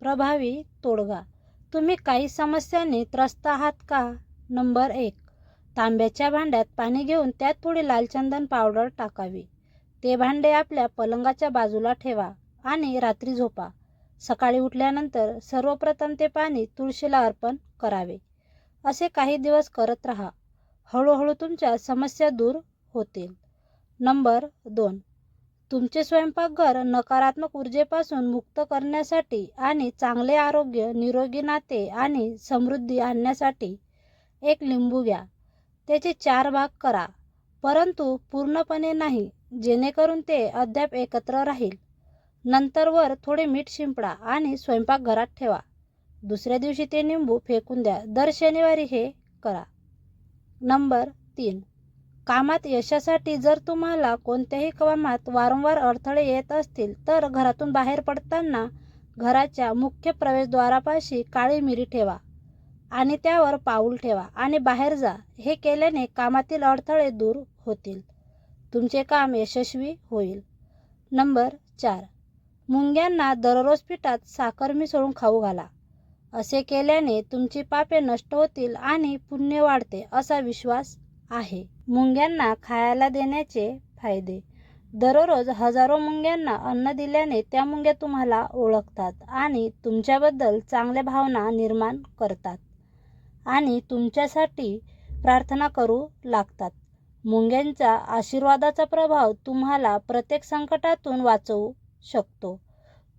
प्रभावी तोडगा. तुम्ही काही समस्यांनी त्रस्त आहात का? नंबर एक. तांब्याच्या भांड्यात पाणी घेऊन त्यात थोडी लालचंदन पावडर टाकावी. ते भांडे आपल्या पलंगाच्या बाजूला ठेवा आणि रात्री झोपा. सकाळी उठल्यानंतर सर्वप्रथम ते पाणी तुळशीला अर्पण करावे. असे काही दिवस करत राहा. हळूहळू तुमच्या समस्या दूर होतील. नंबर दोन. तुमचे स्वयंपाकघर नकारात्मक ऊर्जेपासून मुक्त करण्यासाठी आणि चांगले आरोग्य निरोगी नाते आणि समृद्धी आणण्यासाठी एक लिंबू घ्या. त्याचे चार भाग करा. परंतु पूर्णपणे नाही जेणेकरून ते अद्याप एकत्र राहील. नंतर वर थोडे मीठ शिंपडा आणि स्वयंपाकघरात ठेवा. दुसऱ्या दिवशी ते निंबू फेकून द्या. दर शनिवारी हे करा. नंबर तीन. कामात यशासाठी जर तुम्हाला कोणत्याही कामात वारंवार अडथळे येत असतील तर घरातून बाहेर पडताना घराच्या मुख्य प्रवेशद्वारापाशी काळी मिरी ठेवा आणि त्यावर पाऊल ठेवा आणि बाहेर जा. हे केल्याने कामातील अडथळे दूर होतील. तुमचे काम यशस्वी होईल. नंबर चार. मुंग्यांना दररोज पिठात साखर मिसळून खाऊ घाला. असे केल्याने तुमची पापे नष्ट होतील आणि पुण्य वाढते असा विश्वास आहे. मुंग्यांना खायला देण्याचे फायदे. दररोज हजारो मुंग्यांना अन्न दिल्याने त्या मुंग्या तुम्हाला ओळखतात आणि तुमच्याबद्दल चांगल्या भावना निर्माण करतात आणि तुमच्यासाठी प्रार्थना करू लागतात. मुंग्यांचा आशीर्वादाचा प्रभाव तुम्हाला प्रत्येक संकटातून वाचवू शकतो.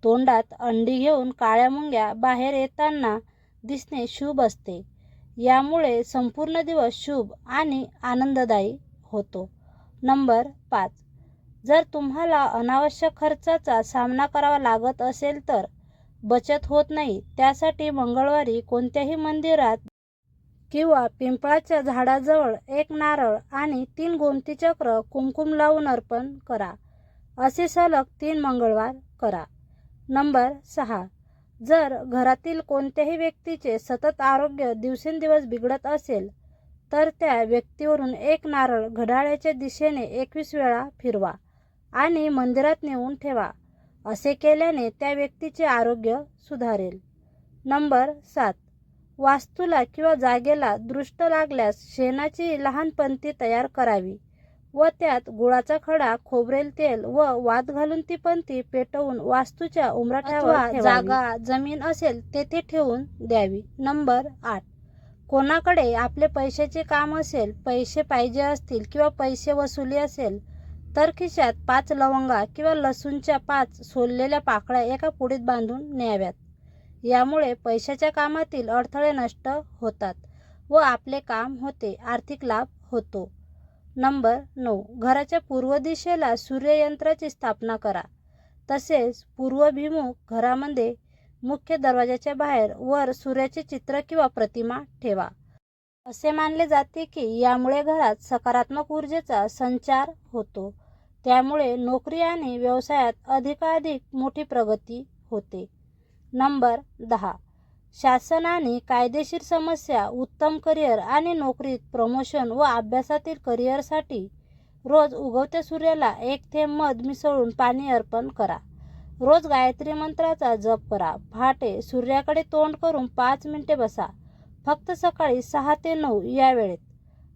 तोंडात अंडी घेऊन काळ्या मुंग्या बाहेर येताना दिसणे शुभ असते. यामुळे संपूर्ण दिवस शुभ आणि आनंददायी होतो. नंबर पाच. जर तुम्हाला अनावश्यक खर्चाचा सामना करावा लागत असेल तर बचत होत नाही. त्यासाठी मंगळवारी कोणत्याही मंदिरात किंवा पिंपळाच्या झाडाजवळ एक नारळ आणि तीन गोमती चक्र कुंकुम लावून अर्पण करा. असे सलग तीन मंगळवार करा. नंबर सहा. जर घरातील कोणत्याही व्यक्तीचे सतत आरोग्य दिवसेंदिवस बिघडत असेल तर त्या व्यक्तीवरून एक नारळ घड्याळ्याच्या दिशेने एकवीस वेळा फिरवा आणि मंदिरात नेऊन ठेवा. असे केल्याने त्या व्यक्तीचे आरोग्य सुधारेल. नंबर सात. वास्तूला किंवा जागेला दृष्ट लागल्यास शेणाची लहान पंती तयार करावी. व त्यात गुळाचा खडा खोबरेल तेल व वात घालून ती पंती पेटवून वास्तूच्या उमराठ्यावर जागा जमीन असेल तेथे ठेवून द्यावी. नंबर आठ. कोणाकडे आपले पैशाचे काम असेल पैसे पाहिजे असतील किंवा पैसे वसुली असेल तर खिशात पाच लवंगा किंवा लसूणच्या पाच सोललेल्या पाकळ्या एका पुडीत बांधून न्याव्यात. यामुळे पैशाच्या कामातील अडथळे नष्ट होतात व आपले काम होते आर्थिक लाभ होतो. नंबर नऊ. घराच्या पूर्व दिशेला सूर्ययंत्राची स्थापना करा. तसेच पूर्वभिमुख घरामध्ये मुख्य दरवाजाच्या बाहेर वर सूर्याचे चित्र किंवा प्रतिमा ठेवा. असे मानले जाते की यामुळे घरात सकारात्मक ऊर्जेचा संचार होतो. त्यामुळे नोकरी आणि व्यवसायात अधिकाधिक मोठी प्रगती होते. नंबर दहा. शासन आणि कायदेशीर समस्या उत्तम करिअर आणि नोकरीत प्रमोशन व अभ्यासातील करिअरसाठी रोज उगवत्या सूर्याला एक थेंब मध मिसळून पाणी अर्पण करा. रोज गायत्री मंत्राचा जप करा. पहाटे सूर्याकडे तोंड करून पाच मिनिटे बसा. फक्त सकाळी सहा ते नऊ या वेळेत.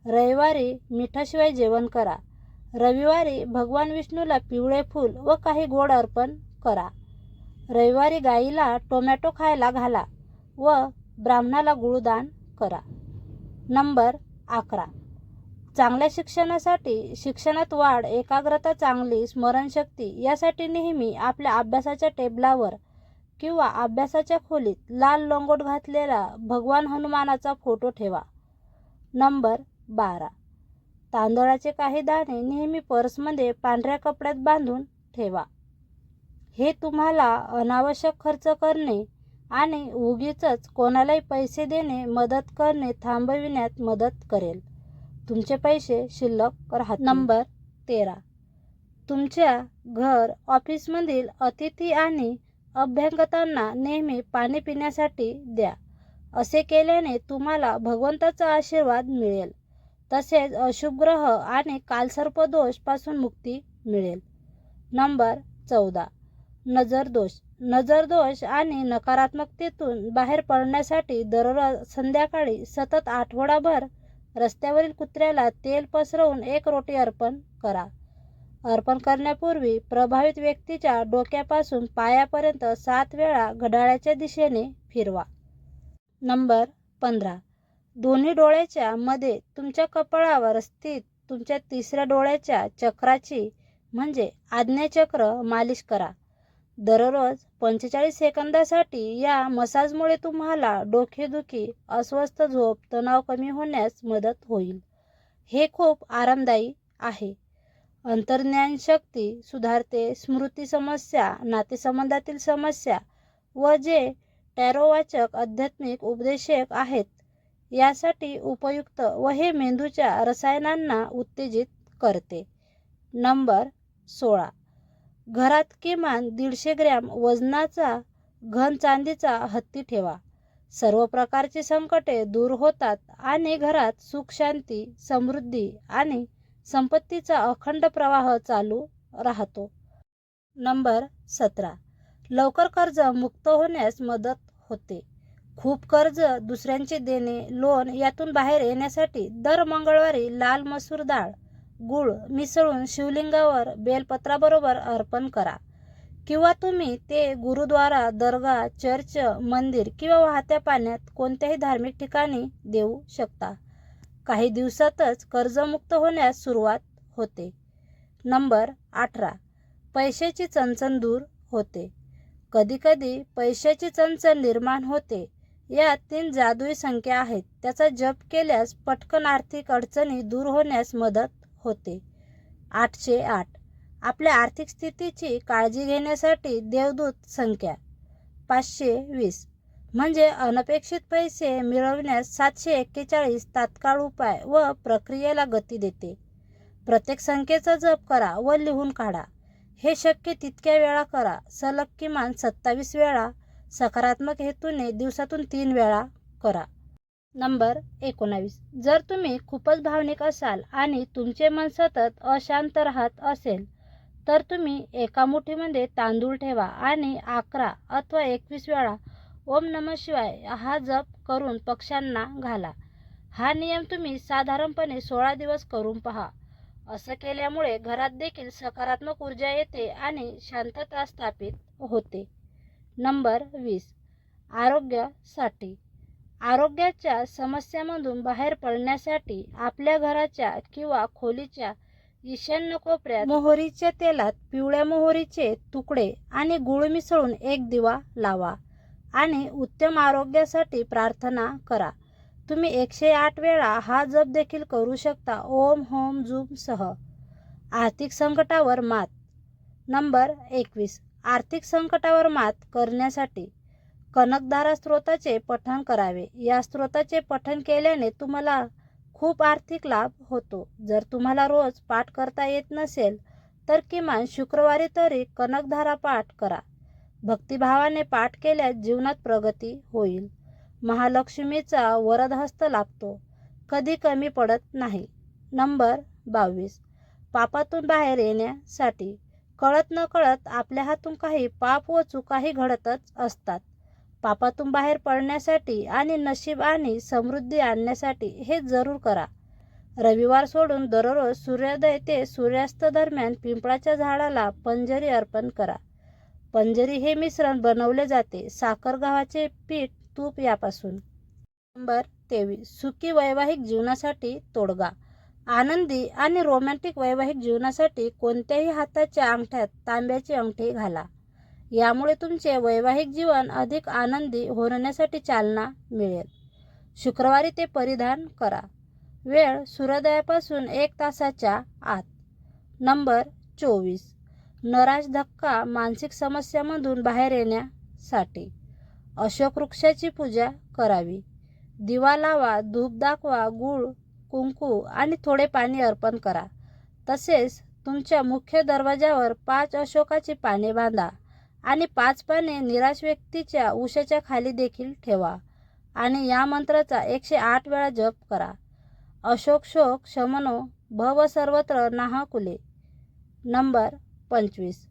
रविवारी मिठाशिवाय जेवण करा. रविवारी भगवान विष्णूला पिवळे फूल व काही गोड अर्पण करा. रविवारी गाईला टोमॅटो खायला घाला. व ब्राह्मणाला गुळदान करा. नंबर अकरा. चांगल्या शिक्षणासाठी शिक्षणात वाढ एकाग्रता चांगली स्मरणशक्ती यासाठी नेहमी आपल्या अभ्यासाच्या टेबलावर किंवा अभ्यासाच्या खोलीत लाल लोंगोट घातलेला भगवान हनुमानाचा फोटो ठेवा. नंबर बारा. तांदळाचे काही दाणे नेहमी पर्समध्ये पांढऱ्या कपड्यात बांधून ठेवा. हे तुम्हाला अनावश्यक खर्च करणे आणि उगीचच कोणालाही पैसे देणे मदत करणे थांबविण्यात मदत करेल. तुमचे पैसे शिल्लक राहत नंबर तेरा. तुमच्या घर ऑफिसमधील अतिथी आणि अभ्यागतांना नेहमी पाणी पिण्यासाठी द्या. असे केल्याने तुम्हाला भगवंताचा आशीर्वाद मिळेल. तसेच अशुभ ग्रह आणि कालसर्पदोषपासून मुक्ती मिळेल. नंबर चौदा. नजर दोष नजरदोष आणि नकारात्मकतेतून बाहेर पडण्यासाठी दररोज संध्याकाळी सतत आठवडाभर रस्त्यावरील कुत्र्याला तेल पसरवून एक रोटी अर्पण करा. अर्पण करण्यापूर्वी प्रभावित व्यक्तीच्या डोक्यापासून पायापर्यंत सात वेळा घड्याळाच्या दिशेने फिरवा. नंबर पंधरा. दोन्ही डोळ्याच्या मध्ये तुमच्या कपाळावर स्थित तुमच्या तिसऱ्या डोळ्याच्या चक्राची म्हणजे आज्ञाचक्र मालिश करा. दररोज पंचेचाळीस सेकंदासाठी या मसाजमुळे तुम्हाला डोकेदुखी अस्वस्थ झोप तणाव कमी होण्यास मदत होईल. हे खूप आरामदायी आहे. अंतर्ज्ञान शक्ती सुधारते स्मृती समस्या नातेसंबंधातील समस्या व जे टॅरोवाचक आध्यात्मिक उपदेशक आहेत यासाठी उपयुक्त व हे मेंदूच्या रसायनांना उत्तेजित करते. नंबर सोळा. घरात किमान दीडशे ग्रॅम वजनाचा घन चांदीचा हत्ती ठेवा. सर्व प्रकारची संकटे दूर होतात आणि घरात सुख शांती समृद्धी आणि संपत्तीचा अखंड प्रवाह चालू राहतो. नंबर सतरा. लवकर कर्ज मुक्त होण्यास मदत होते. खूप कर्ज दुसऱ्यांचे देणे लोन यातून बाहेर येण्यासाठी दर मंगळवारी लाल मसूर डाळ गुळ मिसळून शिवलिंगावर बेलपत्राबरोबर अर्पण करा. किंवा तुम्ही ते गुरुद्वारा दर्गा चर्च मंदिर किंवा वाहत्या पाण्यात कोणत्याही धार्मिक ठिकाणी देऊ शकता. काही दिवसातच कर्जमुक्त होण्यास सुरुवात होते. नंबर अठरा. पैशाची चणचण दूर होते. कधीकधी पैशाची चणचण निर्माण होते. या तीन जादुई संख्या आहेत. त्याचा जप केल्यास पटकन आर्थिक अडचणी दूर होण्यास मदत होते. आठशे आठ. आपल्या आर्थिक स्थितीची काळजी घेण्यासाठी देवदूत संख्या. पाचशे वीस. म्हणजे अनपेक्षित पैसे मिळवण्यास सातशे एक्केचाळीस तात्काळ उपाय व प्रक्रियेला गती देते. प्रत्येक संख्येचा जप करा व लिहून काढा. हे शक्य तितक्या वेळा करा. सलग किमान सत्तावीस वेळा. सकारात्मक हेतूने दिवसातून तीन वेळा करा. नंबर एकोणावीस. जर तुम्ही खूपच भावनिक असाल आणि तुमचे मन सतत अशांत राहत असेल तर तुम्ही एका मुठीमध्ये तांदूळ ठेवा आणि अकरा अथवा एकवीस वेळा ओम नम शिवाय हा जप करून पक्ष्यांना घाला. हा नियम तुम्ही साधारणपणे सोळा दिवस करून पहा. असं केल्यामुळे घरात देखील सकारात्मक ऊर्जा येते आणि शांतता स्थापित होते. नंबर वीस. आरोग्यासाठी. आरोग्याच्या समस्यामधून बाहेर पडण्यासाठी आपल्या घराच्या किंवा खोलीच्या ईशान्य कोपऱ्यात मोहरीच्या तेलात पिवळ्या मोहरीचे तुकडे आणि गुळ मिसळून एक दिवा लावा आणि उत्तम आरोग्यासाठी प्रार्थना करा. तुम्ही एकशे आठ वेळा हा जप देखील करू शकता. ओम होम झूम सह. आर्थिक संकटावर मात. नंबर एकवीस. आर्थिक संकटावर मात करण्यासाठी कनकधारा स्त्रोताचे पठण करावे. या स्त्रोताचे पठण केल्याने तुम्हाला खूप आर्थिक लाभ होतो. जर तुम्हाला रोज पाठ करता येत नसेल तर किमान शुक्रवारी तरी कनकधारा पाठ करा. भक्तिभावाने पाठ केल्यास जीवनात प्रगती होईल. महालक्ष्मीचा वरदहस्त लाभतो. कधी कमी पडत नाही. नंबर बावीस. पापातून बाहेर येण्यासाठी कळत न कळत आपल्या हातून काही पाप व चुकाही घडतच असतात. पापातून बाहेर पडण्यासाठी आणि नशीब आणि समृद्धी आणण्यासाठी हे जरूर करा. रविवार सोडून दररोज सूर्योदय ते सूर्यास्त दरम्यान पिंपळाच्या झाडाला पंजरी अर्पण करा. पंजरी हे मिश्रण बनवले जाते साखर गव्हाचे पीठ तूप यापासून. नंबर तेवीस सुखी वैवाहिक जीवनासाठी तोडगा. आनंदी आणि रोमॅन्टिक वैवाहिक जीवनासाठी कोणत्याही हाताच्या अंगठ्यात तांब्याची अंगठी घाला. यामुळे तुमचे वैवाहिक जीवन अधिक आनंदी होण्यासाठी चालना मिळेल. शुक्रवारी ते परिधान करा. वेळ सूर्योदयापासून एक तासाच्या आत. नंबर चोवीस. नराज धक्का मानसिक समस्यामधून बाहेर येण्यासाठी. अशोक वृक्षाची पूजा करावी. दिवा लावा धूप दाखवा गूळ कुंकू आणि थोडे पाणी अर्पण करा. तसेच तुमच्या मुख्य दरवाजावर पाच अशोकाची पाने बांधा. आणि पाच पाने निराश व्यक्तीच्या उशाच्या खाली देखील ठेवा. आणि या मंत्राचा एकशे आठ वेळा जप करा. अशोक शोक शमनो भव सर्वत्र नाहकुले. नंबर पंचवीस.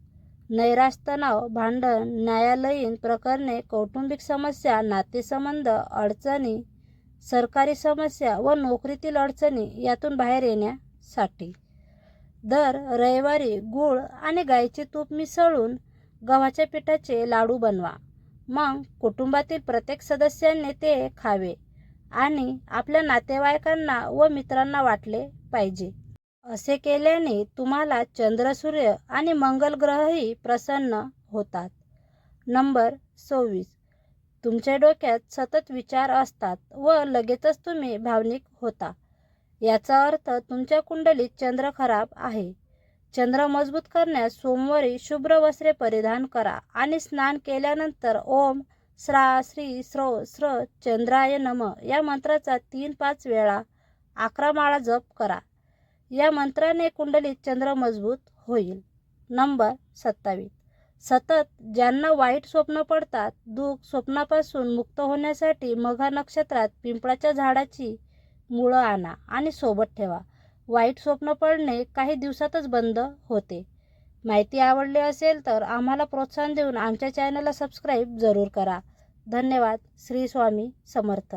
नैराश तणाव भांडण न्यायालयीन प्रकरणे कौटुंबिक समस्या नातेसंबंध अडचणी सरकारी समस्या व नोकरीतील अडचणी यातून बाहेर येण्यासाठी. दर रविवारी गूळ आणि गाईचे तूप मिसळून गव्हाच्या पिठाचे लाडू बनवा. मग कुटुंबातील प्रत्येक सदस्यांनी ते खावे आणि आपल्या नातेवाईकांना व मित्रांना वाटले पाहिजे. असे केल्याने तुम्हाला चंद्र सूर्य आणि मंगल ग्रहही प्रसन्न होतात. नंबर सव्वीस. तुमच्या डोक्यात सतत विचार असतात व लगेचच तुम्ही भावनिक होता. याचा अर्थ तुमच्या कुंडलीत चंद्र खराब आहे. चंद्र मजबूत करण्यास सोमवारी शुभ्र वस्त्रे परिधान करा आणि स्नान केल्यानंतर ओम श्रा श्री स्रो स्र चंद्राय नम या मंत्राचा तीन पाच वेळा अकरा माळा जप करा. या मंत्राने कुंडलीत चंद्र मजबूत होईल. नंबर सत्तावीस. सतत ज्यांना वाईट स्वप्न पडतात दुःख स्वप्नापासून मुक्त होण्यासाठी मघा नक्षत्रात पिंपळाच्या झाडाची मुळं आणा आणि सोबत ठेवा. वाईट स्वप्न पडणे काही दिवसातच बंद होते. माहिती आवडली असेल तर आम्हाला प्रोत्साहन देऊन आमच्या चॅनलला सबस्क्राईब जरूर करा. धन्यवाद. श्री स्वामी समर्थ.